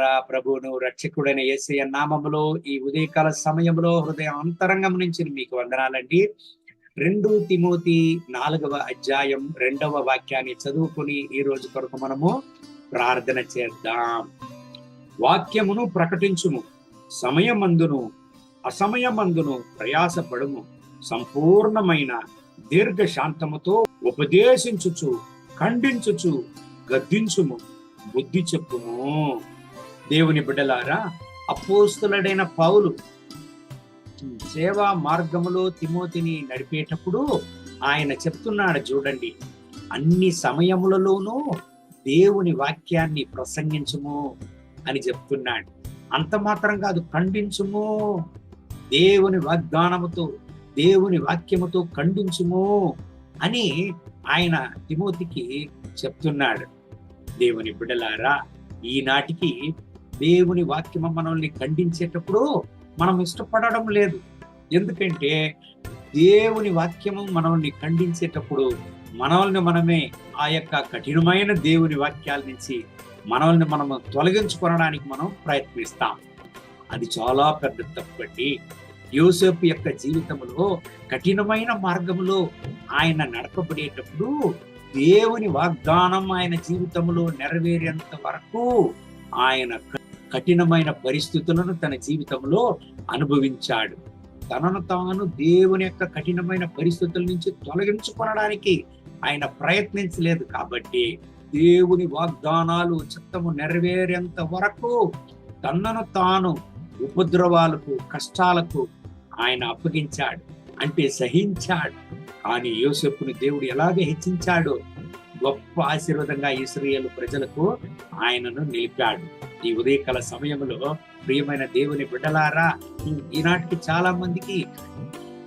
ప్రభువును రక్షకుడైన ఏసయ నామములో ఈ ఉదయకాల సమయంలో హృదయ అంతరంగం నుంచి మీకు వందనాలండి. రెండు తిమోతి నాలుగవ అధ్యాయం రెండవ వాక్యాన్ని చదువుకుని ఈ రోజు కొరకు మనము ప్రార్థన చేద్దాం. వాక్యమును ప్రకటించుము. సమయమందును అసమయమందును ప్రయాసపడుము. సంపూర్ణమైన దీర్ఘ శాంతముతో ఉపదేశించుచు ఖండించుచు గద్దించుము బుద్ధి చెప్పుము. దేవుని బిడ్డలారా అపోస్తులడైన పౌలు సేవా మార్గములో తిమోతిని నడిపేటప్పుడు ఆయన చెప్తున్నాడు చూడండి అన్ని సమయములలోనూ దేవుని వాక్యాన్ని ప్రసంగించుము అని చెప్తున్నాడు. అంత మాత్రం కాదు ఖండించుము. దేవుని వాగ్దానముతో దేవుని వాక్యముతో ఖండించుము అని ఆయన తిమోతికి చెప్తున్నాడు. దేవుని బిడ్డలారా ఈనాటికి దేవుని వాక్యము మనల్ని ఖండించేటప్పుడు మనం ఇష్టపడడం లేదు. ఎందుకంటే దేవుని వాక్యము మనల్ని ఖండించేటప్పుడు మనల్ని మనమే ఆ యొక్క కఠినమైన దేవుని వాక్యాల నుంచి మనల్ని మనము తొలగించుకోవడానికి మనం ప్రయత్నిస్తాం. అది చాలా పెద్ద తప్పండి యోసేపు యొక్క జీవితంలో కఠినమైన మార్గములో ఆయన నడపబడేటప్పుడు దేవుని వాగ్దానం ఆయన జీవితంలో నెరవేరేంత వరకు ఆయన కఠినమైన పరిస్థితులను తన జీవితంలో అనుభవించాడు. తనను తాను దేవుని యొక్క కఠినమైన పరిస్థితుల నుంచి తొలగించుకొనడానికి ఆయన ప్రయత్నించలేదు. కాబట్టి దేవుని వాగ్దానాలు చిత్తము నెరవేరేంత వరకు తనను తాను ఉపద్రవాలకు కష్టాలకు ఆయన అప్పగించాడు. అంటే సహించాడు. కానీ యోసెప్పుని దేవుడు ఎలాగే హెచ్చించాడో? గొప్ప ఆశీర్వాదంగా ఇస్రాయేల్ ప్రజలకు ఆయనను నిలిపాడు. ఈ ఉదయకాల సమయంలో ప్రియమైన దేవుని బిడ్డలారా ఈనాటికి చాలా మందికి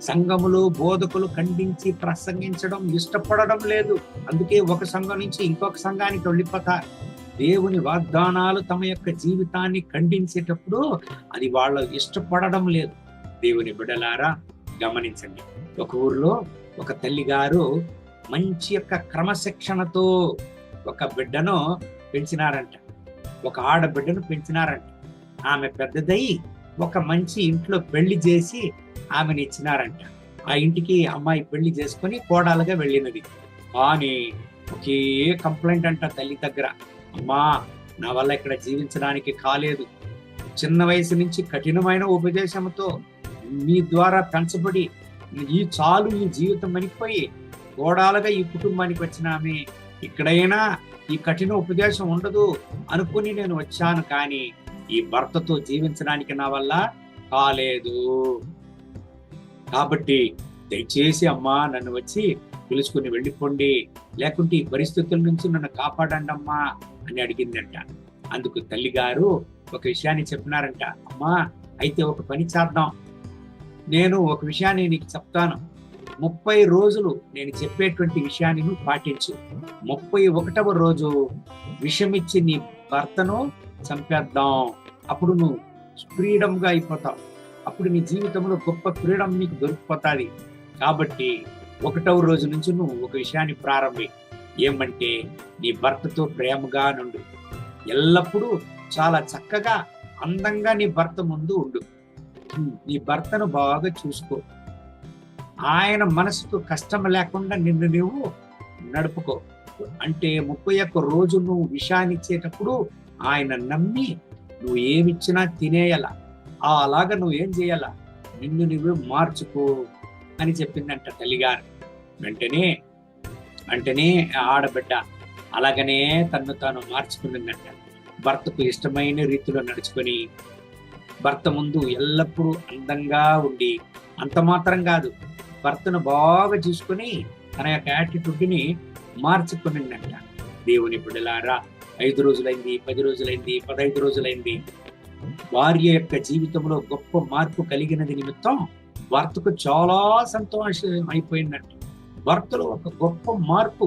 సంఘములు బోధకులు ఖండించి ప్రసంగించడం ఇష్టపడడం లేదు. అందుకే ఒక సంఘం నుంచి ఇంకొక సంఘానికి వెళ్ళిపోతారు దేవుని వాగ్దానాలు తమ యొక్క జీవితాన్ని ఖండించేటప్పుడు అది వాళ్ళు ఇష్టపడడం లేదు. దేవుని బిడలారా గమనించండి. ఒక ఊర్లో ఒక తల్లి గారు మంచి యొక్క క్రమశిక్షణతో ఒక బిడ్డను పెంచినారంట. ఒక ఆడబిడ్డను పెంచినారంట. ఆమె పెద్దదయ్యి ఒక మంచి ఇంట్లో పెళ్ళి చేసి ఆమెను ఇచ్చినారంట. ఆ ఇంటికి అమ్మాయి పెళ్ళి చేసుకొని కోడాలుగా వెళ్ళినది. కానీ ఒకే కంప్లైంట్ అంట తల్లి దగ్గర. అమ్మా నా వల్ల ఇక్కడ జీవించడానికి కాలేదు. చిన్న వయసు నుంచి కఠినమైన ఉపదేశంతో మీ ద్వారా పెంచబడి ఈ చాలు ఈ జీవితం మనిపోయి గోడాలుగా ఈ కుటుంబానికి వచ్చిన ఆమె ఇక్కడైనా ఈ కఠిన ఉపదేశం ఉండదు అనుకుని నేను వచ్చాను కానీ ఈ భర్తతో జీవించడానికి నా వల్ల కాలేదు. కాబట్టి దయచేసి అమ్మా నన్ను వచ్చి పిలుచుకుని వెళ్ళిపోండి. లేకుంటే ఈ పరిస్థితుల నుంచి నన్ను కాపాడండి అమ్మా అని అడిగిందంట. అందుకు తల్లిగారు ఒక విషయాన్ని చెప్పినారంట. అమ్మా అయితే ఒక పని చేద్దాం. నేను ఒక విషయాన్ని నీకు చెప్తాను. ముప్పై రోజులు నేను చెప్పేటువంటి విషయాన్ని నువ్వు పాటించు. ముప్పై ఒకటవ రోజు విషమిచ్చి నీ భర్తను చంపేద్దాం. అప్పుడు నువ్వు ఫ్రీడమ్గా అయిపోతావు. అప్పుడు నీ జీవితంలో గొప్ప ఫ్రీడమ్ నీకు దొరికిపోతుంది. కాబట్టి ఒకటవ రోజు నుంచి నువ్వు ఒక విషయాన్ని ప్రారంభి. ఏమంటే నీ భర్తతో ప్రేమగా నుండు. ఎల్లప్పుడూ చాలా చక్కగా అందంగా నీ భర్త ముందు ఉండు. నీ భర్తను బాగా చూసుకో. ఆయన మనసుకు కష్టం లేకుండా నిన్ను నువ్వు నడుపుకో. అంటే ముప్పై ఒక్క రోజు నువ్వు విషయాన్ని ఇచ్చేటప్పుడు ఆయన నమ్మి నువ్వు ఏమిచ్చినా తినేయాల. అలాగా నువ్వు ఏం చేయాల? నిన్ను నువ్వు మార్చుకో అని చెప్పిందంట తల్లిగారు. వెంటనే వెంటనే ఆడబిడ్డ అలాగనే తను తాను మార్చుకున్నదంట భర్తకు ఇష్టమైన రీతిలో నడుచుకొని భర్త ముందు ఎల్లప్పుడూ అందంగా ఉండి అంత మాత్రం కాదు భర్తను బాగా చూసుకొని తన యొక్క యాటిట్యూడ్ని మార్చుకునిందంట. దేవుని బిడ్డలారా ఐదు రోజులైంది పది రోజులైంది పదహైదు రోజులైంది. భార్య యొక్క జీవితంలో గొప్ప మార్పు కలిగినది నిమిత్తం భర్తకు చాలా సంతోషం అయిపోయిందంట. భర్తలో ఒక గొప్ప మార్పు.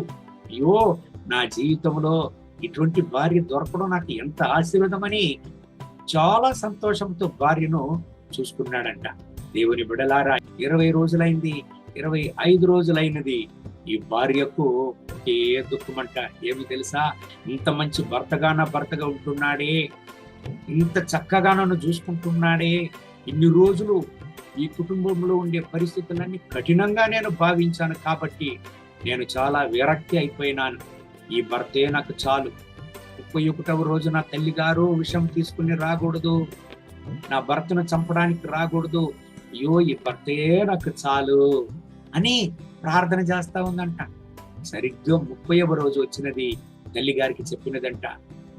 అయ్యో నా జీవితంలో ఇటువంటి భార్య దొరకడం నాకు ఎంత ఆశీర్వదమని చాలా సంతోషంతో భార్యను చూసుకున్నాడంట. దేవుని బిడలారా ఇరవై రోజులైంది ఇరవై ఐదు రోజులైనది. ఈ భార్యకు ఏ దుఃఖమంట. ఏమి తెలుసా? ఇంత మంచి భర్తగా నా భర్తగా ఉంటున్నాడే. ఇంత చక్కగా నన్ను చూసుకుంటున్నాడే. ఇన్ని రోజులు ఈ కుటుంబంలో ఉండే పరిస్థితులన్నీ కఠినంగా నేను భావించాను కాబట్టి నేను చాలా విరక్తి అయిపోయినాను. ఈ భర్తే నాకు చాలు. ముప్పై ఒకటవ రోజు నా తల్లి గారు విషం తీసుకుని రాకూడదు. నా భర్తను చంపడానికి రాకూడదు. అయ్యో ఈ భర్తే నాకు చాలు అని ప్రార్థన చేస్తా ఉందంట. సరిగ్గా ముప్పైవ రోజు వచ్చినది తల్లి గారికి చెప్పినదంట.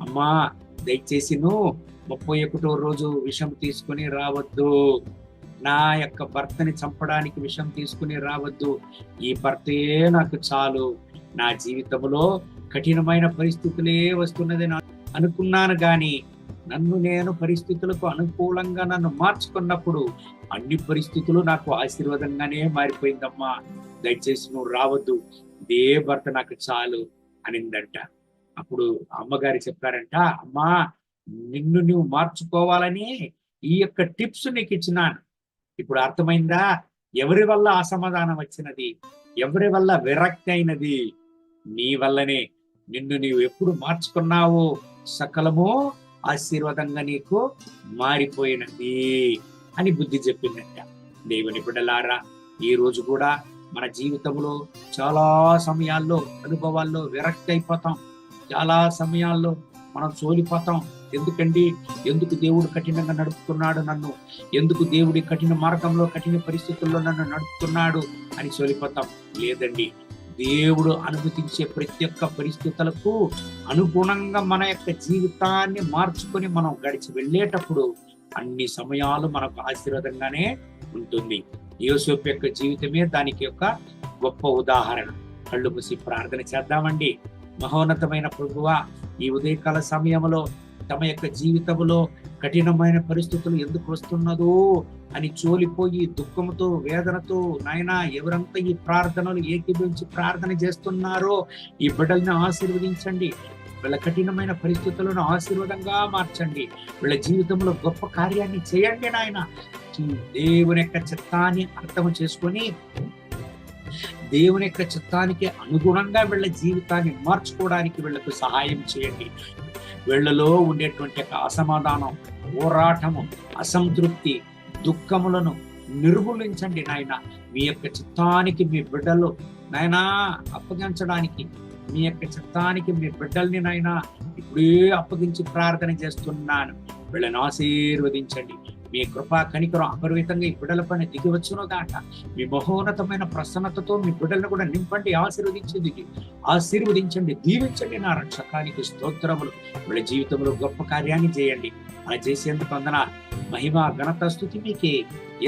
అమ్మా దయచేసి నువ్వు ముప్పై ఒకటో రోజు విషం తీసుకుని రావద్దు. నా యొక్క భర్తని చంపడానికి విషం తీసుకుని రావద్దు. ఈ భర్తే నాకు చాలు. నా జీవితంలో కఠినమైన పరిస్థితులే వస్తున్నది అనుకున్నాను కానీ నన్ను నేను పరిస్థితులకు అనుకూలంగా నన్ను మార్చుకున్నప్పుడు అన్ని పరిస్థితులు నాకు ఆశీర్వాదంగానే మారిపోయిందమ్మా. దయచేసి నువ్వు రావద్దు. ఇదే భర్త నాకు చాలు అనిందంట. అప్పుడు అమ్మగారు చెప్పారంట అమ్మా నిన్ను నువ్వు మార్చుకోవాలని ఈ యొక్క టిప్స్ నీకు ఇచ్చినాను. ఇప్పుడు అర్థమైందా? ఎవరి వల్ల అసమాధానం వచ్చినది? ఎవరి వల్ల విరక్తి అయినది? నీ వల్లనే. నిన్ను నీవు ఎప్పుడు మార్చుకున్నావో సకలము ఆశీర్వాదంగా నీకు మారిపోయినది అని బుద్ధి చెప్పిందంట. దేవుని బిడ్డలారా ఈ రోజు కూడా మన జీవితంలో చాలా సమయాల్లో అనుభవాల్లో విరక్తి అయిపోతాం. చాలా సమయాల్లో మనం సోలిపోతాం. ఎందుకండి? ఎందుకు దేవుడు కఠినంగా నడుపుతున్నాడు నన్ను? ఎందుకు దేవుడి కఠిన మార్గంలో కఠిన పరిస్థితుల్లో నన్ను నడుపుతున్నాడు అని సోలిపోతాం? లేదండి. దేవుడు అనుమతించే ప్రతి ఒక్క పరిస్థితులకు అనుగుణంగా మన యొక్క జీవితాన్ని మార్చుకొని మనం గడిచి వెళ్ళేటప్పుడు అన్ని సమయాలు మనకు ఆశీర్వాదంగానే ఉంటుంది. యోసేపు యొక్క జీవితమే దానికి యొక్క గొప్ప ఉదాహరణ. కళ్ళు మూసి ప్రార్థన చేద్దామండి. మహోన్నతమైన ప్రభువ ఈ ఉదయకాల సమయంలో తమ యొక్క జీవితంలో కఠినమైన పరిస్థితులు ఎందుకు వస్తున్నదో అని చోలిపోయి దుఃఖంతో వేదనతో నాయన ఎవరంతా ఈ ప్రార్థనలు ఏకీభవించి ప్రార్థన చేస్తున్నారో ఈ బిడ్డల్ని ఆశీర్వదించండి. వీళ్ళ కఠినమైన పరిస్థితులను ఆశీర్వాదంగా మార్చండి. వీళ్ళ జీవితంలో గొప్ప కార్యాన్ని చేయండి నాయన. దేవుని యొక్క చిత్తాన్ని అర్థం చేసుకొని దేవుని యొక్క చిత్తానికి అనుగుణంగా వీళ్ళ జీవితాన్ని మార్చుకోవడానికి వీళ్ళకు సహాయం చేయండి. వీళ్ళలో ఉండేటువంటి యొక్క అసమాధానం పోరాటము అసంతృప్తి దుఃఖములను నిర్మూలించండి నాయన. మీ యొక్క చిత్తానికి మీ బిడ్డలు నాయనా అప్పగించడానికి మీ యొక్క చిత్తానికి మీ బిడ్డల్ని నాయన ఇప్పుడే అప్పగించి ప్రార్థన చేస్తున్నాను. వీళ్ళని ఆశీర్వదించండి. మీ కృపా కనికరం అపరిమితంగా ఈ బిడ్డల పైన దిగి వచ్చును గాక. మీ మహోన్నతమైన ప్రసన్నతతో మీ బిడ్డలను కూడా నింపండి ఆశీర్వదించింది ఆశీర్వదించండి దీవించండి నా రక్షకానికి స్తోత్రములు. వీళ్ళ జీవితంలో గొప్ప కార్యాన్ని చేయండి. అలా చేసేందుకు వందన మహిమ ఘనత స్థుతి మీకే.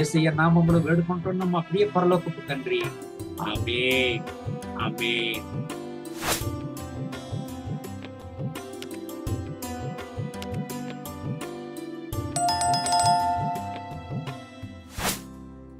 ఏసయ్య నామములు వేడుకుంటున్న మా ప్రియ పరలోకపు తండ్రి. ఆమె ఆమె